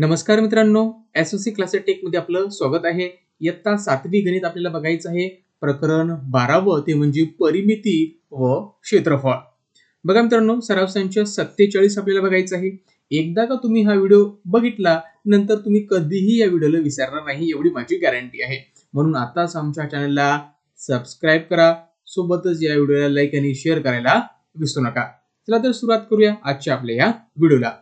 नमस्कार मित्रांनो SOC C classes टेकमध्ये आपलं स्वागत आहे. इयत्ता सातवी गणित आपल्याला बघायचं आहे. प्रकरण बारावं ते म्हणजे परिमिती व क्षेत्रफळ. बघा मित्रांनो सराव संच सत्तेचाळीस आपल्याला बघायचं आहे. एकदा का तुम्ही हा व्हिडिओ बघितला नंतर तुम्ही कधीही या व्हिडिओला विसरणार नाही एवढी माझी गॅरंटी आहे. म्हणून आताच आमच्या चॅनलला सबस्क्राईब करा. सोबतच या व्हिडिओला लाईक आणि शेअर करायला विसरू नका. चला तर सुरुवात करूया आजच्या आपल्या या व्हिडिओला.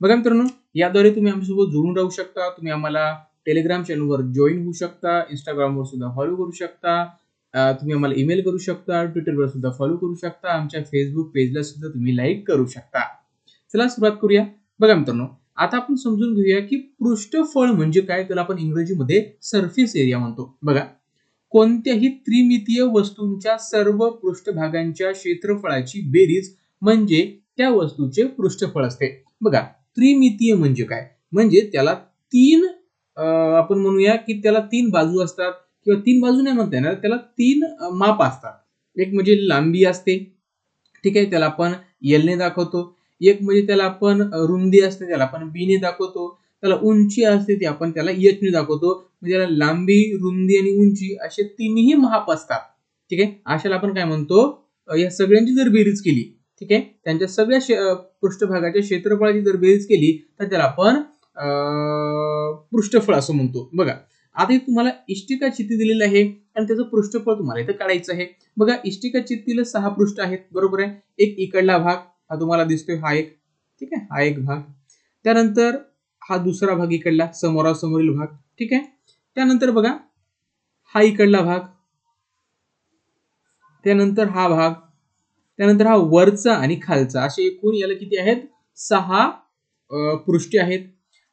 बघा मित्रांनो याद्वारे तुम्ही आमच्यासोबत जोडून राहू शकता. तुम्ही आम्हाला टेलिग्राम चॅनलवर जॉईन होऊ शकता. इंस्टाग्रामवर सुद्धा फॉलो करू शकता. तुम्ही आम्हाला ईमेल करू शकता. ट्विटरवर सुद्धा फॉलो करू शकता. आमच्या फेसबुक पेजला सुद्धा तुम्ही लाईक करू शकता. चला सुरुवात करूया. बघा मित्रांनो आता आपण समजून घेऊया की पृष्ठफळ म्हणजे काय? त्याला आपण इंग्रजीमध्ये सरफेस एरिया म्हणतो. बघा कोणत्याही त्रिमितीय वस्तूंच्या सर्व पृष्ठभागांच्या क्षेत्रफळाची बेरीज म्हणजे त्या वस्तूचे पृष्ठफळ असते. बघा त्रिमितीय म्हणजे काय? म्हणजे त्याला तीन आपण म्हणूया की त्याला तीन बाजू असतात किंवा तीन बाजू नाही म्हणता येणार त्याला तीन माप असतात. एक म्हणजे लांबी असते ठीक आहे त्याला आपण एलने दाखवतो. एक म्हणजे त्याला आपण रुंदी असते त्याला आपण बीने दाखवतो. त्याला उंची असते ती आपण त्याला यचने दाखवतो. म्हणजे त्याला लांबी रुंदी आणि उंची असे तीनही माप असतात. ठीक आहे अशाला आपण काय म्हणतो? या सगळ्यांची जर बेरीज केली ठीक आहे? त्यांच्या सगळ्या पृष्ठभागाच्या क्षेत्रफळाची जर बेरीज केली तर त्याला आपण पृष्ठफळ असं म्हणतो. बघा आता तुम्हाला इष्टिका चित्ती दिलेलं आहे आणि त्याचं पृष्ठफळ तुम्हाला इथं काढायचं आहे. बघा इष्टिका चित्तीला सहा पृष्ठ आहेत. बरोबर आहे? एक इकडला भाग हा तुम्हाला दिसतोय हा एक. ठीक आहे? हा एक भाग. त्यानंतर हा दुसरा भाग इकडला समोरासमोरील भाग. ठीक आहे? त्यानंतर बघा हा इकडला भाग. त्यानंतर हा भाग. त्यानंतर हा वरचा आणि खालचा असे एकूण याला किती आहेत? सहा पृष्ठी आहेत.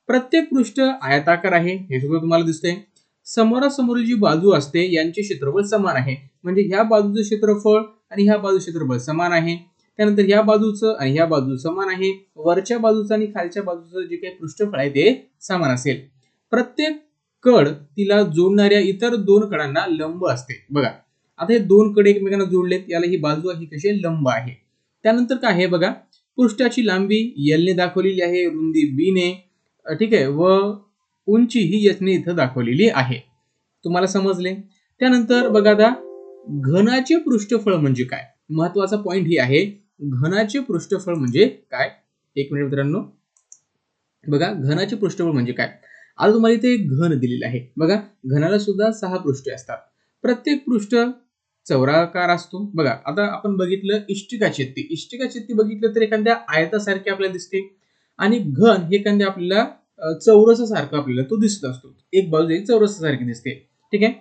प्रत्येक पृष्ठ आयताकार आहे हे सुद्धा तुम्हाला दिसतंय. समोरासमोरील जी बाजू असते यांचे क्षेत्रफळ समान आहे. म्हणजे ह्या बाजूचं क्षेत्रफळ आणि ह्या बाजू क्षेत्रफळ समान आहे. त्यानंतर ह्या बाजूचं आणि ह्या बाजू समान आहे. वरच्या बाजूचं आणि खालच्या बाजूचं जे काही पृष्ठफळ आहे ते समान असेल. प्रत्येक कड तिला जोडणाऱ्या इतर दोन कडांना लंब असते. बघा. आता हे दोन कडे एकमेकांना जोडलेत याला ही बाजू ही कशी लंब आहे. त्यानंतर काय आहे बघा? पृष्ठाची लांबी एलने दाखवलेली आहे रुंदी बीने ठीक आहे. व उंची ही यचने इथं दाखवलेली आहे. तुम्हाला समजले? त्यानंतर बघा आता घनाचे पृष्ठफळ म्हणजे काय? महत्त्वाचा पॉइंट ही आहे. घनाचे पृष्ठफळ म्हणजे काय? एक मिनिट मित्रांनो. बघा घनाचे पृष्ठफळ म्हणजे काय? आता तुम्हाला इथे एक घन दिलेलं आहे. बघा घनाला सुद्धा सहा पृष्ठे असतात. प्रत्येक पृष्ठ चौराकार असतो. बघा आता आपण बघितलं इष्टिका चित्ती इष्टिका चित्ती बघितलं तर एखाद्या आयतासारखी आपल्याला दिसते. आणि घन हे एखाद्या आपल्याला चौरसासारखं आपल्याला तो दिसत असतो. एक बाजू एक चौरसासारखी दिसते. ठीक आहे?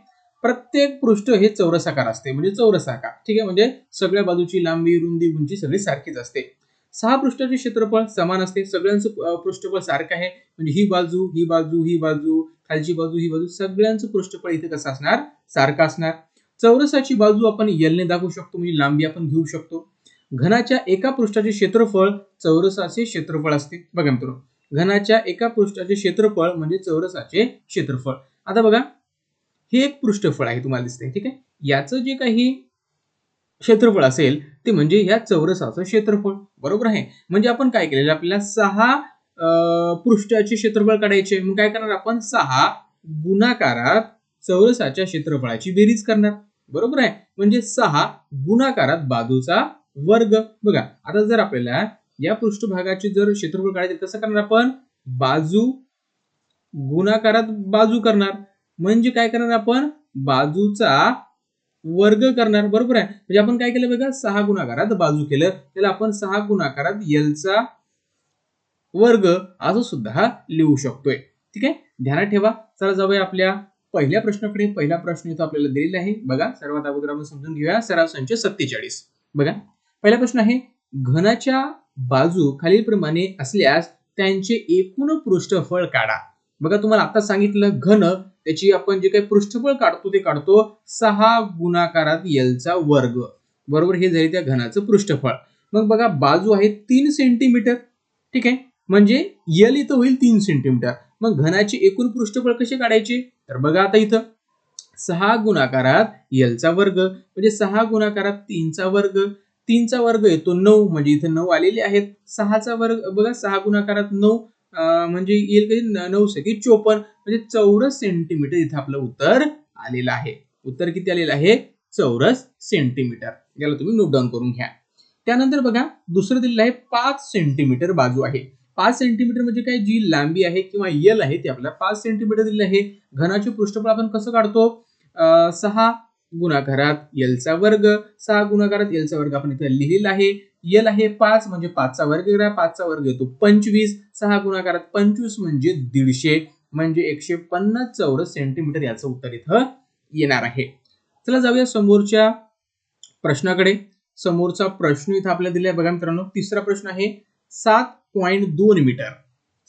प्रत्येक पृष्ठ हे चौरसाकार असते म्हणजे चौरसाकार. ठीक आहे? म्हणजे सगळ्या बाजूची लांबी रुंदी उंची सगळी सारखीच असते. सहा पृष्ठाचे क्षेत्रफळ समान असते. सगळ्यांचं पृष्ठफळ सारखं आहे. म्हणजे ही बाजू ही बाजू ही बाजू खालची बाजू ही बाजू सगळ्यांचं पृष्ठफळ इथे कसं असणार? सारखं असणार. चौरसाची बाजू आपण एलने दाखवू शकतो म्हणजे लांबी आपण घेऊ शकतो. घनाच्या एका पृष्ठाचे क्षेत्रफळ चौरसाचे क्षेत्रफळ असते. बघा मित्रांनो घनाच्या एका पृष्ठाचे क्षेत्रफळ म्हणजे चौरसाचे क्षेत्रफळ. आता बघा हे एक पृष्ठफळ आहे तुम्हाला दिसतंय ठीक आहे? याचं जे काही क्षेत्रफळ असेल ते म्हणजे या चौरसाचं क्षेत्रफळ. बरोबर आहे? म्हणजे आपण काय केलेलं आपल्याला सहा पृष्ठाचे क्षेत्रफळ काढायचे मग काय करणार आपण? सहा गुणाकारात चौरसाच्या क्षेत्रफळाची बेरीज करणार. बरोबर आहे? म्हणजे सहा गुणाकारात बाजूचा वर्ग. बघा आता जर आपल्याला या पृष्ठभागाचे जर क्षेत्रफळ काढायचे कसं करणार आपण? बाजू गुणाकारात बाजू करणार. म्हणजे काय करणार आपण? बाजूचा वर्ग करणार. बरोबर आहे? म्हणजे आपण काय केलं बघा? सहा गुणाकारात बाजू केलं. त्याला आपण सहा गुणाकारात एलचा वर्ग असं सुद्धा लिहू शकतोय. ठीक आहे? ध्यानात ठेवा. चला जाऊया आपल्या पहिल्या प्रश्नाकडे पहिला प्रश्न इथं आपल्याला दिलेला आहे. बघा सर्वात अगोदर आपण समजून घेऊया. सराव संच सत्तेचाळीस. बघा पहिला प्रश्न आहे घनाच्या बाजू खालीलप्रमाणे असल्यास त्यांचे एकूण पृष्ठफळ काढा. बघा तुम्हाला आता सांगितलं घन त्याची आपण जे काही पृष्ठफळ काढतो ते काढतो सहा गुणाकारात एलचा वर्ग. बरोबर हे झाले त्या घनाचं पृष्ठफळ. मग बघा बाजू आहे तीन सेंटीमीटर ठीक आहे? म्हणजे यल इथं होईल तीन सेंटीमीटर मग घनाचे एकूण पृष्ठफळ कसे काढायचे? तर बघा आता इथं. सहा गुणाकारात यलचा वर्ग म्हणजे सहा गुणाकारात तीनचा वर्ग. तीनचा वर्ग येतो नऊ म्हणजे इथे नऊ आलेले आहेत. सहाचा वर्ग बघा सहा गुणाकारात नऊ अं, म्हणजे येईल कधी नऊ सकी चोपन्न म्हणजे चौरस सेंटीमीटर इथे आपलं उत्तर आलेलं आहे. उत्तर किती आलेलं आहे? चौरस सेंटीमीटर याला तुम्ही नोट डाऊन करून घ्या. त्यानंतर बघा दुसरं दिलेलं आहे पाच सेंटीमीटर बाजू आहे. पाच सेंटीमीटर म्हणजे काय? जी लांबी आहे किंवा यल आहे ती आपल्याला पाच सेंटीमीटर दिलेलं आहे. घनाचे पृष्ठफळ आपण कसं काढतो? सहा गुणाकारात एलचा वर्ग. सहा गुणाकारात एलचा वर्ग आपण इथे लिहिलेला आहे. यल आहे पाच म्हणजे पाचचा वर्ग करा पाचचा वर्ग येतो पंचवीस. सहा गुणाकारात पंचवीस म्हणजे दीडशे. म्हणजे एकशे पन्नास चौरस सेंटीमीटर याचं उत्तर इथं येणार आहे. चला जाऊया समोरच्या प्रश्नाकडे. समोरचा प्रश्न इथं आपल्याला दिलाय. बघा मित्रांनो तिसरा प्रश्न आहे. सात पॉईंट दोन मीटर.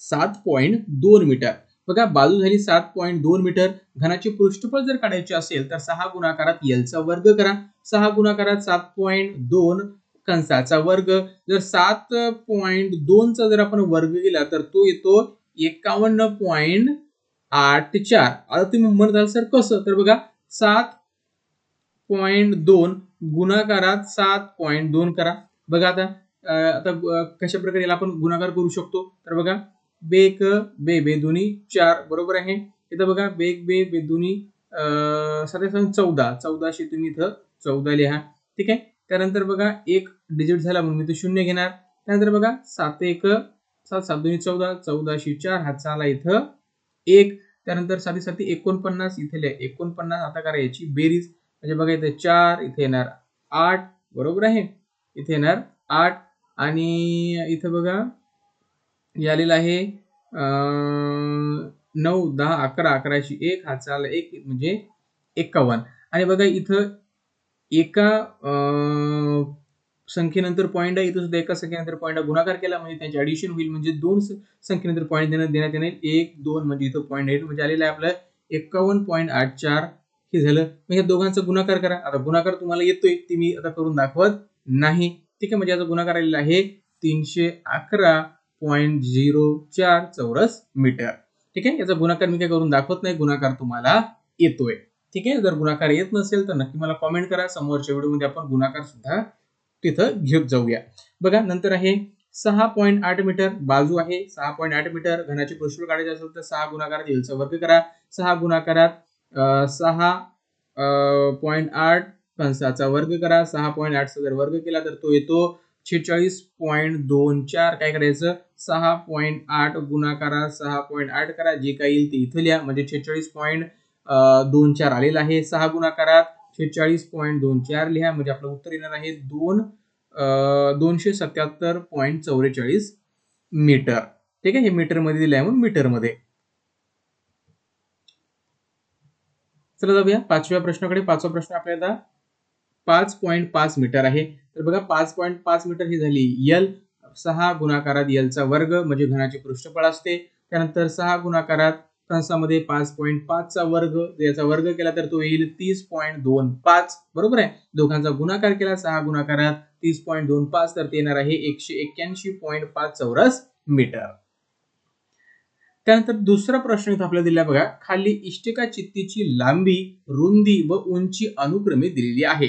सात पॉईंट दोन मीटर. बघा बाजू झाली सात पॉईंट दोन मीटर. घनाचे पृष्ठफळ जर काढायचे असेल तर सहा गुणाकारात एलचा वर्ग करा. सहा गुणाकारात सात पॉईंट दोन कंसाचा वर्ग. जर सात पॉईंट दोनचा जर आपण वर्ग केला तर तो येतो एकावन्न पॉईंट आठ चार. आता तुम्ही म्हणत असाल सर कसं? तर बघा सात पॉईंट दोन गुणाकारात सात पॉईंट दोन करा. बघा आता आता कशा प्रकारे याला आपण गुणाकार करू शकतो? तर बघा बेक बे बे दोन्ही चार बरोबर आहे? इथं बघा बेक बे बे दोन्ही साधारण चौदा. चौदाशे तुम्ही इथं चौदा लिहा. ठीक आहे? त्यानंतर बघा एक डिजिट झाला म्हणून मी इथं शून्य घेणार. त्यानंतर बघा सात एक सात सात दोन्ही चौदा चौदाशे चार हा चाला इथं एक. त्यानंतर साधी साती एकोणपन्नास इथे लिहा. एकोणपन्नास आता करा याची बेरीज. म्हणजे बघा इथे चार इथे येणार आठ बरोबर आहे? इथे येणार आठ आणि इथं बघा यालेलं आहे नऊ दहा अकरा अकराशे एक हा चाल एक म्हणजे एक्कावन्न. आणि बघा इथं एका संख्येनंतर पॉईंट आहे इथं सुद्धा एका संख्येनंतर पॉईंट गुणाकार केला म्हणजे त्यांची ऍडिशन होईल म्हणजे दोन संख्येनंतर पॉईंट देण्यात देण्यात येईल एक दोन म्हणजे इथं पॉईंट एट म्हणजे आलेलं आहे आपलं एक्कावन्न पॉईंट आठ चार. हे झालं. मग या दोघांचा गुणाकार करा. आता गुणाकार तुम्हाला येतोय ते मी आता करून दाखवत नाही. ठीक आहे म्हणजे याचा गुणाकार आलेला आहे तीनशे अकरा पॉईंट झिरो चार चौरस मीटर. ठीक आहे याचा गुणाकार मी काय करून दाखवत नाही गुणाकार तुम्हाला येतोय. ठीक आहे जर गुणाकार येत नसेल तर नक्की मला कॉमेंट करा. समोरच्या व्हिडिओमध्ये आपण गुणाकार सुद्धा तिथं घेत जाऊया. बघा नंतर आहे सहा पॉईंट आठ मीटर बाजू आहे. सहा पॉईंट आठ मीटर घनाची पृष्ठ काढायचे असेल तर सहा गुणाकारात येलचा वर्ग करा. सहा गुणाकारात सहा पॉईंट आठ कंसाचा वर्ग करा सहा पॉईंट आठचा जर वर्ग केला तर तो येतो छेचाळीस पॉईंट दोन चार. काय करायचं? सहा पॉईंट आठ गुणाकारा सहा पॉईंट आठ करा. जे काही येईल ते इथं लिहा. म्हणजे छेचाळीस पॉईंट दोन चार आलेलं आहे. सहा गुणाकारात छेचाळीस पॉईंट दोन चार लिहा. म्हणजे आपलं उत्तर येणार आहे दोन दोनशे सत्याहत्तर पॉईंट चौवेचाळीस मीटर ठीक आहे? हे मीटरमध्ये दिलं आहे म्हणून मीटरमध्ये चला जाऊया. पाचव्या प्रश्नाकडे. पाचवा प्रश्न आपल्याला पाच पॉईंट पाच मीटर आहे. तर बघा पाच पॉईंट पाच मीटर ही झाली यल सहा गुणाकारात यलचा वर्ग म्हणजे घनाचे पृष्ठफळ असते. त्यानंतर सहा गुणाकारात कंसामध्ये पाच पॉईंट पाचचा वर्ग याचा वर्ग केला तर तो येईल तीस पॉईंट दोन पाच. बरोबर आहे? दोघांचा गुणाकार केला सहा गुणाकारात तीस पॉईंट दोन पाच तर ते येणार आहे एकशे एक्क्याऐंशी पॉईंट पाच चौरस मीटर. त्यानंतर दुसरा प्रश्न इथं आपल्याला दिला बघा खाली इष्टिका चित्तीची लांबी रुंदी व उंची अनुक्रमे दिलेली आहे.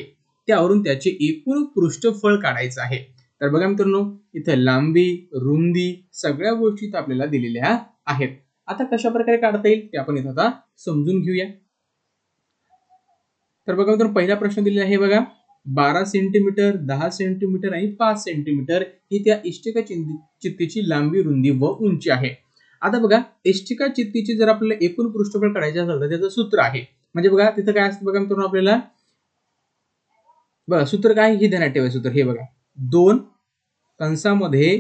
त्यावरून त्याचे एकूण पृष्ठफळ काढायचं आहे. तर बघा मित्रांनो इथे लांबी रुंदी सगळ्या गोष्टी आपल्याला दिलेल्या आहेत. आता कशा प्रकारे काढता येईल ते आपण इथं आता समजून घेऊया. तर बघा मित्रांनो पहिला प्रश्न दिलेला आहे बघा. बारा सेंटीमीटर दहा सेंटीमीटर आणि पाच सेंटीमीटर ही त्या इष्टिका चिंती- चित्तीची लांबी रुंदी व उंची आहे. आता बघा इष्टिका चित्तीची जर आपल्याला एकूण पृष्ठफळ काढायचे असेल तर त्याचं सूत्र आहे. म्हणजे बघा तिथं काय असतं बघा मित्रांनो आपल्याला? बघा सूत्र काय हे ध्यानात ठेवायचं सूत्र. हे बघा. दोन कंसामध्ये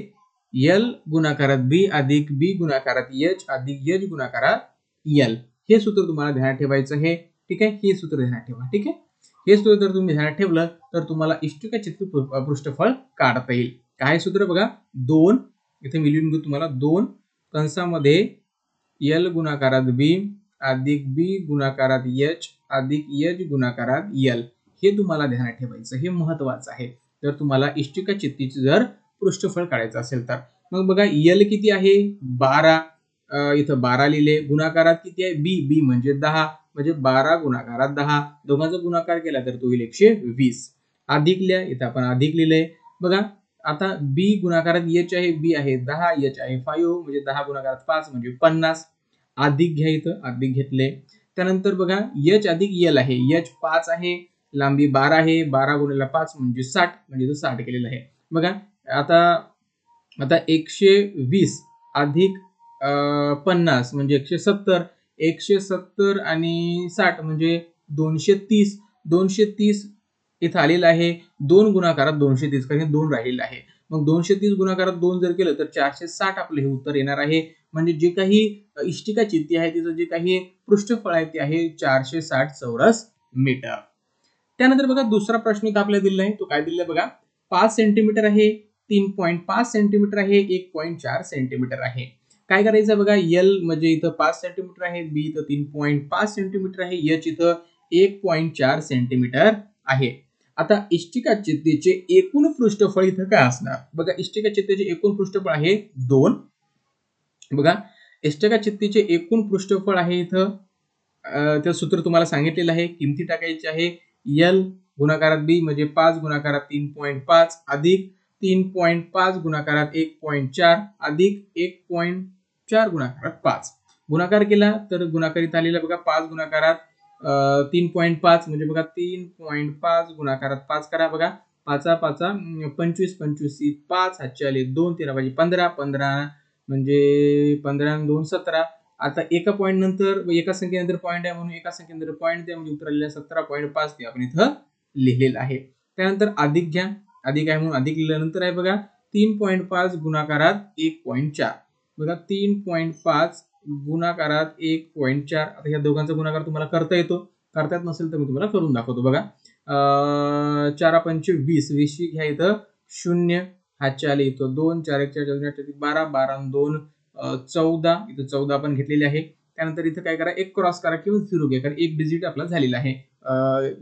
यल गुणाकारात बी अधिक बी गुणाकारात एच अधिक एच गुणाकारात यल हे सूत्र तुम्हाला ध्यानात ठेवायचं आहे. ठीक आहे? हे सूत्र ध्यानात ठेवा. ठीक आहे? हे सूत्र जर तुम्ही ध्यानात ठेवलं तर तुम्हाला इष्टिका चित्र पृष्ठफळ काढता येईल. काय सूत्र बघा? दोन. इथे मी लिहून घेऊ तुम्हाला. दोन कंसामध्ये यल गुणाकारात बी अधिक बी गुणाकारात एच अधिक एच गुणाकारात यल हे तुम्हाला ध्यानात ठेवायचं हे महत्वाचं आहे. जर तुम्हाला इष्टिका चित्तीची जर पृष्ठफळ काढायचं असेल तर. मग बघा यल किती आहे? बारा. इथं बारा लिहिले. गुणाकारात किती आहे? बी. बी म्हणजे दहा. म्हणजे बारा गुणाकारात दहा. दोघांचा गुणाकार केला तर तो होईल एकशे वीस. अधिक लिहा. इथं आपण अधिक लिहिलंय बघा आता बी गुणाकारात एच आहे बी आहे दहा एच आहे फाईव्ह म्हणजे दहा गुणाकारात पाच म्हणजे पन्नास. अधिक घ्या इथं अधिक घेतले. त्यानंतर बघा एच अधिक एल आहे. एच पाच आहे. लांबी बारा आहे बारा गुणिला पाच म्हणजे साठ म्हणजे तो साठ केलेला आहे. बघा आता आता एकशे वीस अधिक पन्नास म्हणजे एकशे सत्तर एकशे सत्तर आणि साठ म्हणजे दोनशे तीस दोनशे तीस इथं आलेलं आहे दोन गुणाकारात दोनशे तीस कारण हे दोन राहिलेलं आहे. मग दोनशे तीस गुणाकारात दोन जर केलं तर चारशे साठ आपलं हे उत्तर येणार आहे. म्हणजे जे काही इष्टिका चित्ती आहे तिचं जे काही पृष्ठफळ आहे ते आहे चारशे साठ चौरस मीटर. त्यानंतर बघा दुसरा प्रश्न इथं आपल्याला दिलेला आहे. तो काय दिलेला आहे बघा? पाच सेंटीमीटर आहे तीन पॉईंट पाच सेंटीमीटर आहे एक पॉईंट चार सेंटीमीटर आहे. काय करायचं बघा? एल म्हणजे इथं पाच सेंटीमीटर आहे बी इथं तीन पॉईंट पाच सेंटीमीटर आहे एच इथं एक पॉईंट चार सेंटीमीटर आहे. आता इष्टिका चित्तेचे एकूण पृष्ठफळ इथं काय असणार? बघा इष्टिका चित्तेचे एकूण पृष्ठफळ आहे दोन. बघा इष्टिका चित्तेचे एकूण पृष्ठफळ आहे इथं. अं, सूत्र तुम्हाला सांगितलेलं आहे किमती टाकायची आहे एल गुणाकारात बी म्हणजे पाच गुणाकारात तीन पॉईंट पाच अधिक तीन पॉईंट पाच गुणाकारात एक पॉईंट चार अधिक एक पॉईंट चार गुणाकारात पाच. गुणाकार केला तर गुणाकारित आलेला बघा पाच गुणाकारात तीन पॉईंट पाच म्हणजे बघा तीन पॉईंट पाच गुणाकारात पाच करा बघा. पाचा पाचा पंचवीस पंचवीस पाच हातचे आले दोन तेरा पाहिजे पंधरा पंधरा म्हणजे पंधरा आणि दोन सतरा. आता एका पॉईंट नंतर एका संख्येनंतर पॉईंट आहे म्हणून एका संख्येनंतर पॉईंट द्या म्हणजे उत्तर आलेलं सतरा पॉईंट पाच ते आपण इथं लिहिलेलं आहे. त्यानंतर अधिक घ्या. अधिक आहे म्हणून अधिक लिहिल्यानंतर आहे बघा तीन पॉईंट पाच गुणाकारात एक पॉईंट चार. बघा तीन पॉईंट पाच गुणाकारात एक पॉईंट चार. आता ह्या दोघांचा गुणाकार तुम्हाला करता येतो. करता येत नसेल तर मी तुम्हाला करून दाखवतो बघा. चार चारा पंचे वीस. वीसशी घ्या इथं शून्य. हा आले येतो दोन. चार एक चार चार बारा. बारा दोन. चौदा इथं चौदा आपण घेतलेले आहे. त्यानंतर इथं काय करा एक क्रॉस करा किंवा झिरो घ्या कारण एक डिजिट आपला झालेला आहे.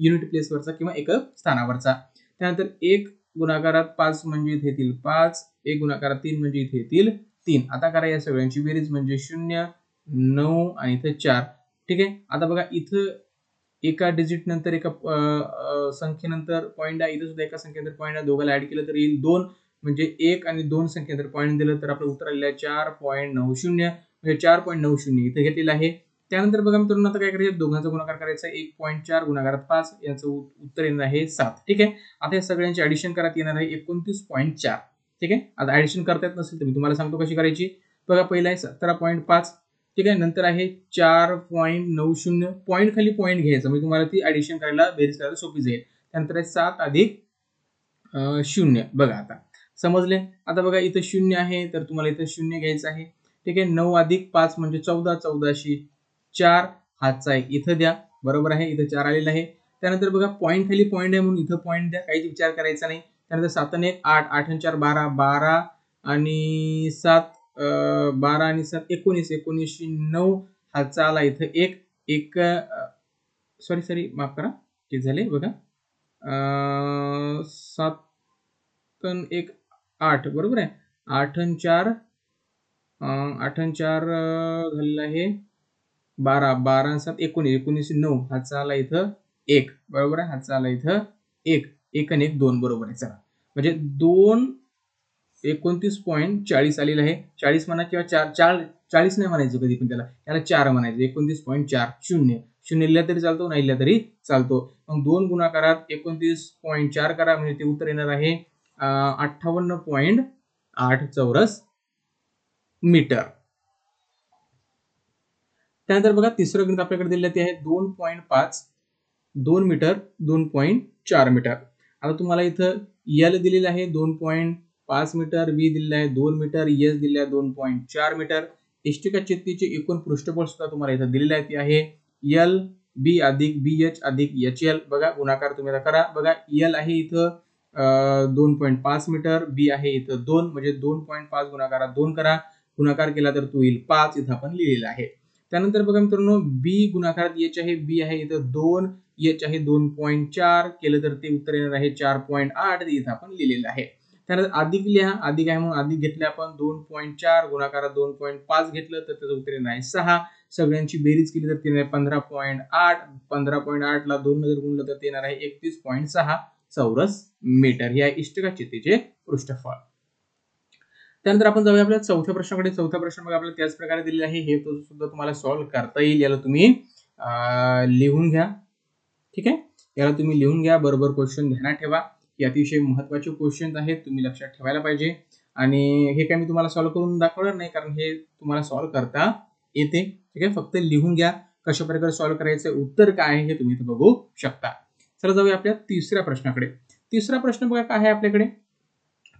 युनिट प्लेसवरचा किंवा एक स्थानावरचा. त्यानंतर एक गुणाकारात पाच म्हणजे इथे येतील पाच एक गुणाकारात तीन म्हणजे इथे येतील तीन. आता करा या सगळ्यांची बेरीज म्हणजे शून्य नऊ आणि इथे चार. ठीक आहे? आता बघा इथं एका डिजिट नंतर एका संख्येनंतर पॉईंट आहे इथं सुद्धा एका संख्येनंतर पॉईंट आहे. दोघाला ऍड केलं तर येईल दोन. म्हणजे एक आणि दोन संख्या जर पॉईंट दिलं तर आपलं उत्तर आलेलं आहे चार पॉईंट नऊ शून्य. म्हणजे चार पॉईंट नऊ शून्य इथं घेतलेलं आहे. त्यानंतर बघा मित्रांनो आता काय करायचं? दोघांचा गुणाकार करायचा. एक पॉईंट चार गुणाकारात पाच. याचं उत्तर येणार आहे सात. ठीक आहे? आता या सगळ्यांची ऍडिशन करत येणार आहे एकोणतीस पॉईंट चार. ठीक आहे? आता ऍडिशन करता येत नसेल तर मी तुम्हाला सांगतो कशी करायची. बघा पहिला आहे सतरा पॉईंट पाच. ठीक आहे? नंतर आहे चार पॉईंट नऊ शून्य. पॉईंट खाली पॉईंट घ्यायचं. म्हणजे तुम्हाला ती ऍडिशन करायला बेरीज करायला सोपी जाईल. त्यानंतर आहे सात अधिक शून्य. बघा आता. समजले? आता बघा इथं शून्य आहे तर तुम्हाला इथं शून्य घ्यायचं आहे. ठीक आहे? नऊ अधिक पाच म्हणजे चौदा चौदाशी चार. हातचा आहे इथं द्या. बरोबर आहे? इथं चार आलेलं आहे. त्यानंतर बघा पॉईंट खाली पॉईंट आहे म्हणून इथं पॉईंट द्या. काहीच विचार करायचा नाही. त्यानंतर सात आणि एक आठ. आठ आणि चार बारा. बारा आणि सात बारा आणि सात एकोणीस. एकोणीसशे नऊ. हातचा आला इथं एक. एक सॉरी सॉरी माफ करा. किती झाले बघा. सात एक. आठ बरोबर आहे? आठ चार आठ चार अं, झालेलं आहे बारा. बारा सात एकोणीस. एकोणीस नऊ हा आला इथं एक बरोबर आहे? हा आला इथं एक. एक आणि एक दोन बरोबर आहे. चला. म्हणजे दोन एकोणतीस पॉईंट चाळीस आलेलं आहे. चाळीस म्हणा किंवा चार चार चाळीस नाही म्हणायचं कधी पण त्याला. त्याला चार म्हणायचं. एकोणतीस पॉईंट चार शून्य. शून्य लिहिला तरी चालतो नाही लिहिला तरी चालतो. मग दोन गुणाकारात एकोणतीस पॉईंट चार करा. म्हणजे ते उत्तर येणार आहे अठ्ठावन्न पॉईंट आठ चौरस मीटर. त्यानंतर बघा तिसरं गणित आपल्याकडे दिलेलं ते आहे दोन पॉईंट पाच दोन मीटर दोन पॉईंट चार मीटर. आता तुम्हाला इथं यल दिलेलं आहे दोन पॉईंट पाच मीटर वी दिलेलं आहे दोन मीटर एस दिलेलं आहे दोन पॉईंट चार मीटर. इष्टिका चित्तीचे एकूण पृष्ठफळ सुद्धा तुम्हाला इथं दिलेलं आहे ते आहे यल बी अधिक बी एच अधिक एच एल बघा गुणाकार तुम्ही आता करा. बघा यल आहे इथं दोन पॉईंट पाच मीटर बी आहे इथं दोन म्हणजे दोन पॉईंट पाच गुणाकारात दोन करा. गुणाकार केला तर तो येईल पाच इथं आपण लिहिलेला आहे. त्यानंतर बघा मित्रांनो बी गुणाकारात एच आहे बी आहे इथं दोन एच आहे दोन पॉईंट चार केलं तर ते उत्तर येणार आहे चार पॉईंट आठ इथं आपण लिहिलेलं आहे. त्यानंतर अधिक लिहा अधिक आहे म्हणून अधिक घेतले आपण दोन पॉईंट चार गुणाकारात दोन पॉईंट पाच घेतलं तर त्याचं उत्तर येणार आहे सहा. सगळ्यांची बेरीज केली तर ते येणार आहे पंधरा पॉईंट आठ पंधरा पॉईंट आठला दोन जर गुणलं तर ते येणार आहे एकतीस पॉईंट सहा. चौरस मीटर हे आहे इष्टका पृष्ठफळ. त्यानंतर आपण जाऊया आपल्या चौथ्या प्रश्नाकडे. चौथा प्रश्न मग आपल्याला त्याच प्रकारे दिलेला आहे. हे तो सुद्धा तुम्हाला सॉल्व्ह करता येईल. याला तुम्ही लिहून घ्या. ठीक आहे? याला तुम्ही लिहून घ्या. बरोबर क्वेश्चन ध्यानात ठेवा. हे अतिशय महत्त्वाचे क्वेश्चन आहेत. तुम्ही लक्षात ठेवायला पाहिजे. आणि हे काय मी तुम्हाला सॉल्व्ह करून दाखवणार नाही कारण हे तुम्हाला सॉल्व्ह करता येते. ठीक आहे? फक्त लिहून घ्या. कशा प्रकारे सॉल्व्ह करायचं? उत्तर काय आहे हे तुम्ही इथं बघू शकता. चला जाऊया आपल्या तिसऱ्या प्रश्नाकडे. तिसरा प्रश्न बघा काय आहे आपल्याकडे?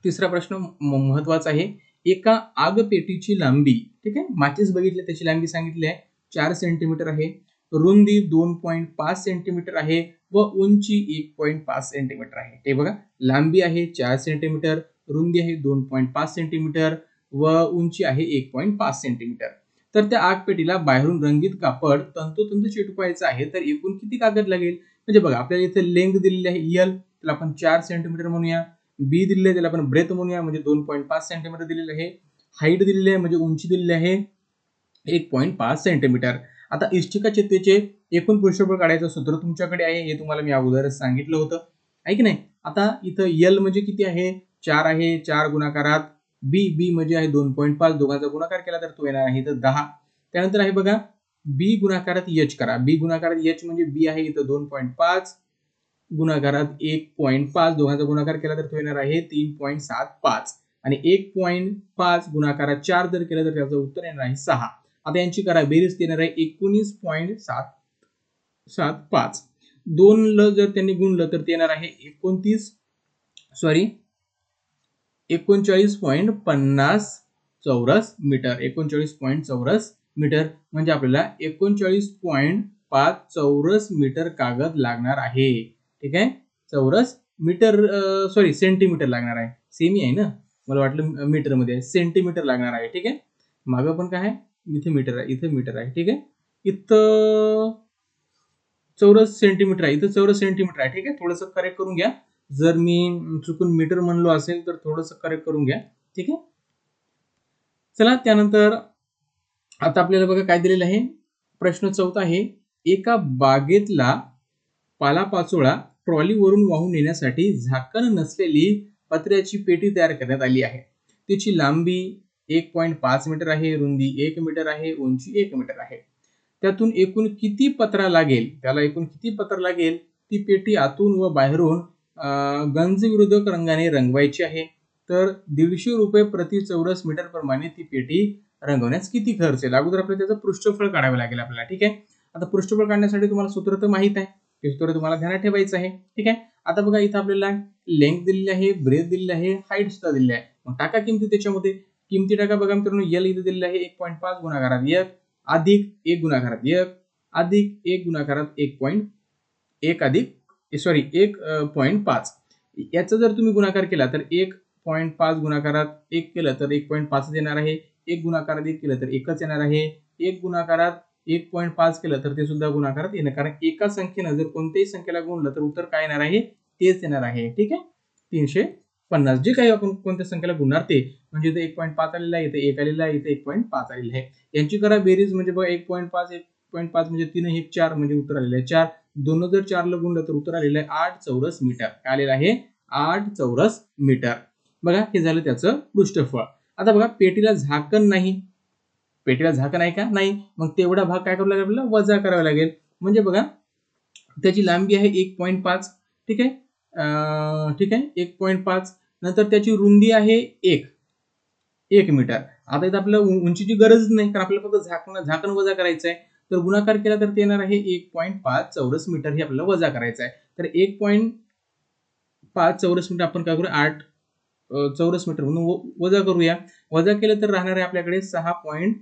तिसरा प्रश्न म- महत्त्वाचा आहे. एका आगपेटीची लांबी ठीक आहे? माचीस बघितले त्याची लांबी सांगितली आहे. चार सेंटीमीटर आहे. रुंदी दोन पॉईंट पाच सेंटीमीटर आहे व उंची एक पॉईंट पाच सेंटीमीटर आहे. ते बघा लांबी आहे चार सेंटीमीटर रुंदी आहे दोन पॉईंट पाच सेंटीमीटर व उंची आहे एक पॉईंट पाच सेंटीमीटर तर त्या आगपेटीला बाहेरून रंगीत कापड तंतोतंत चिटकवायचं आहे तर एकूण किती कागद लागेल? म्हणजे बघा आपल्याला इथे लेंथ दिलेली आहे यल त्याला आपण चार सेंटीमीटर म्हणूया. बी दिलेलं आहे त्याला आपण ब्रेथ म्हणूया म्हणजे दोन पॉईंट पाच सेंटीमीटर दिलेलं आहे. हाईट दिलेली आहे म्हणजे उंची दिलेली आहे एक पॉईंट पाच सेंटीमीटर आता इष्टिका चित्तेचे एकूण पृष्ठबळ काढायचं सूत्र तुमच्याकडे आहे हे तुम्हाला मी अगोदरच सांगितलं होतं. आहे की नाही? आता इथं यल म्हणजे किती आहे? चार आहे चार गुणाकारात बी बी म्हणजे आहे दोन पॉईंट पाच दोघांचा गुणाकार केला तर तो येणार आहे इथं दहा. त्यानंतर आहे बघा बी गुणाकारात एच करा. बी गुणाकारात एच म्हणजे बी आहे इथं दोन पॉईंट पाच. गुणाकारात एक पॉईंट पाच. दोघांचा गुणाकार केला तर तो येणार आहे तीन पॉईंट सात पाच. आणि एक पॉईंट पाच गुणाकारात चार जर केलं तर त्याचं उत्तर येणार आहे सहा. आता यांची करा. बेरीज येणार आहे एकोणीस पॉईंट सात सात पाच. दोन ल जर त्यांनी गुणलं तर ते येणार आहे एकोणतीस. सॉरी एकोणचाळीस पॉईंट पन्नास चौरस मीटर. एकोणचाळीस पॉईंट चौरस मीटर म्हणजे आपल्याला एकोणचाळीस पॉईंट पाच चौरस मीटर कागद लागणार आहे. ठीक आहे? चौरस मीटर सॉरी सेंटीमीटर लागणार आहे. सेमी आहे ना? मला वाटलं मीटरमध्ये सेंटीमीटर लागणार आहे. ठीक आहे? मागं पण काय आहे? इथे मीटर आहे. इथं मीटर आहे. ठीक आहे? इथं चौरस सेंटीमीटर आहे. इथं चौरस सेंटीमीटर आहे. ठीक आहे? थोडंसं करेक्ट करून घ्या. जर मी चुकून मीटर म्हणलो असेल तर थोडंसं करेक्ट करून घ्या. ठीक आहे? चला त्यानंतर आता आपल्याला बघा काय दिलेलं आहे. प्रश्न चौथा आहे एका बागेतला पालापाचोळा ट्रॉलीवरून वाहून नेण्यासाठी झाकण नसलेली पत्र्याची पेटी तयार करण्यात आली आहे. तिची लांबी एक पॉईंट पाच मीटर आहे रुंदी एक मीटर आहे उंची एक मीटर आहे. त्यातून एकूण किती पत्रा लागेल? त्याला एकूण किती पत्र लागेल? ती पेटी आतून व बाहेरून गंजविरोधक रंगाने रंगवायची आहे. तर दीडशे रुपये प्रति चौरस मीटर प्रमाणे ती पेटी रंगवण्यास किती खर्च येईल? अगोदर आपल्याला त्याचं पृष्ठफळ काढावे लागेल आपल्याला ठीक आहे? आता पृष्ठफळ काढण्यासाठी तुम्हाला सूत्र तर माहीत आहे. हे सूत्र तुम्हाला ध्यानात ठेवायचं आहे ठीक आहे? आता बघा इथं आपल्याला लेंथ दिलेली आहे ब्रेथ दिलेली आहे हाईट सुद्धा दिलेली आहे. मग टाका किमती त्याच्यामध्ये. किमती टाका बघा मित्रांनो यल इथं दिलेलं आहे एक पॉईंट पाच गुणाकारात एक अधिक एक गुणाकारात एक अधिक एक गुणाकारात एक पॉईंट एक अधिक सॉरी एक पॉईंट पाच. याचा जर तुम्ही गुणाकार केला तर एक पॉईंट पाच गुणाकारात एक केलं तर एक पॉईंट पाच येणार आहे. एक गुणाकारात एक केलं तर एकच येणार आहे. एक गुणाकारात एक पॉईंट पाच केलं तर ते सुद्धा गुणाकारात येणार कारण एका संख्येनं जर कोणत्याही संख्येला गुणलं तर उत्तर काय येणार आहे? तेच येणार आहे. ठीक आहे? तीनशे पन्नास. जे काही आपण कोणत्या संख्येला गुणणार ते. म्हणजे इथे एक पॉईंट पाच आलेला आहे इथे एक आलेला आहे इथे एक पॉईंट पाच आलेला आहे. यांची करा बेरीज म्हणजे बघा एक पॉईंट पाच एक पॉईंट पाच म्हणजे तीन एक चार म्हणजे उत्तर आलेलं आहे. चार. दोन जर चारला गुणलं तर उत्तर आलेलं आहे आठ चौरस मीटर. आलेलं आहे? आठ चौरस मीटर. बघा हे झालं त्याचं पृष्ठफळ. आता बघा पेटीला झाकण नाही. पेटीला झाकण आहे का? नाही. मग तेवढा भाग काय करावा लागेल आपल्याला? वजा करावा लागेल. म्हणजे बघा त्याची लांबी आहे एक पॉईंट पाच. ठीक आहे? ठीक आहे? एक पॉईंट पाच. नंतर त्याची रुंदी आहे एक. एक मीटर. आता इथं आपल्याला उंचीची गरज नाही कारण आपल्याला फक्त झाकण झाकण वजा करायचं आहे तर गुणाकार केला तर ते येणार आहे एक पॉईंट पाच चौरस मीटर हे आपल्याला वजा करायचं आहे तर एक पॉईंट पाच चौरस मीटर आपण काय करू? आठ चौरस मीटर म्हणून व- वजा करूया. वजा केलं तर राहणार आहे आपल्याकडे सहा पॉईंट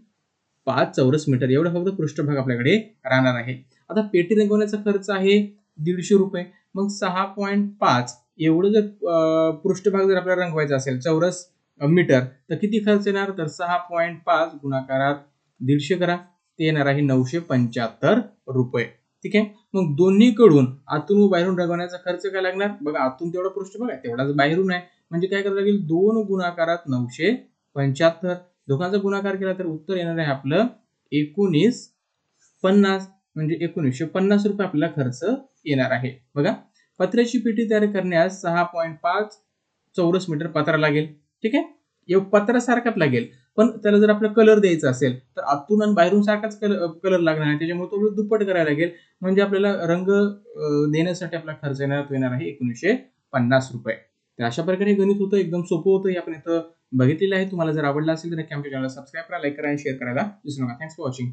पाच चौरस मीटर. एवढा फक्त पृष्ठभाग आपल्याकडे राहणार आहे. आता पेटी रंगवण्याचा खर्च आहे दीडशे रुपये. मग सहा पॉईंट पाच एवढं जर पृष्ठभाग जर आपल्याला रंगवायचा असेल चौरस मीटर तर किती खर्च येणार? तर सहा पॉईंट पाच गुणाकारात दीडशे करा. ते येणार आहे नऊशे पंच्याहत्तर रुपये. ठीक आहे? मग दोन्हीकडून आतून व बाहेरून रंगवण्याचा खर्च काय लागणार? बघा आतून तेवढा पृष्ठभाग आहे तेवढाच बाहेरून आहे. म्हणजे काय करावं लागेल? दोन गुणाकारात नऊशे पंच्याहत्तर. दोघांचा गुणाकार केला तर उत्तर येणार आहे आपलं एकोणीस पन्नास. म्हणजे एकोणीसशे पन्नास रुपये आपल्याला खर्च येणार आहे. बघा पत्र्याची पेटी तयार करण्यास सहा पॉईंट पाच चौरस मीटर पत्रा लागेल. ठीक आहे? हे पत्रा सारखाच लागेल. पण त्याला जर आपला कलर द्यायचा असेल तर आतून आणि बाहेरून सारखाच कलर कलर लागणार आहे. त्याच्यामुळे तो दुप्पट करायला लागेल. म्हणजे आपल्याला रंग देण्यासाठी आपला खर्च येणार तो येणार आहे एकोणीसशे पन्नास रुपये. तर अशा प्रकारे गणित होतं एकदम सोपं होतं. हे आपण इथं बघितलेलं आहे. तुम्हाला जर आवडलं असेल तर नक्की आमच्या चॅनलला सबस्क्राईब करा लाईक करा आणि शेअर करायला विसरू नका. Thanks for watching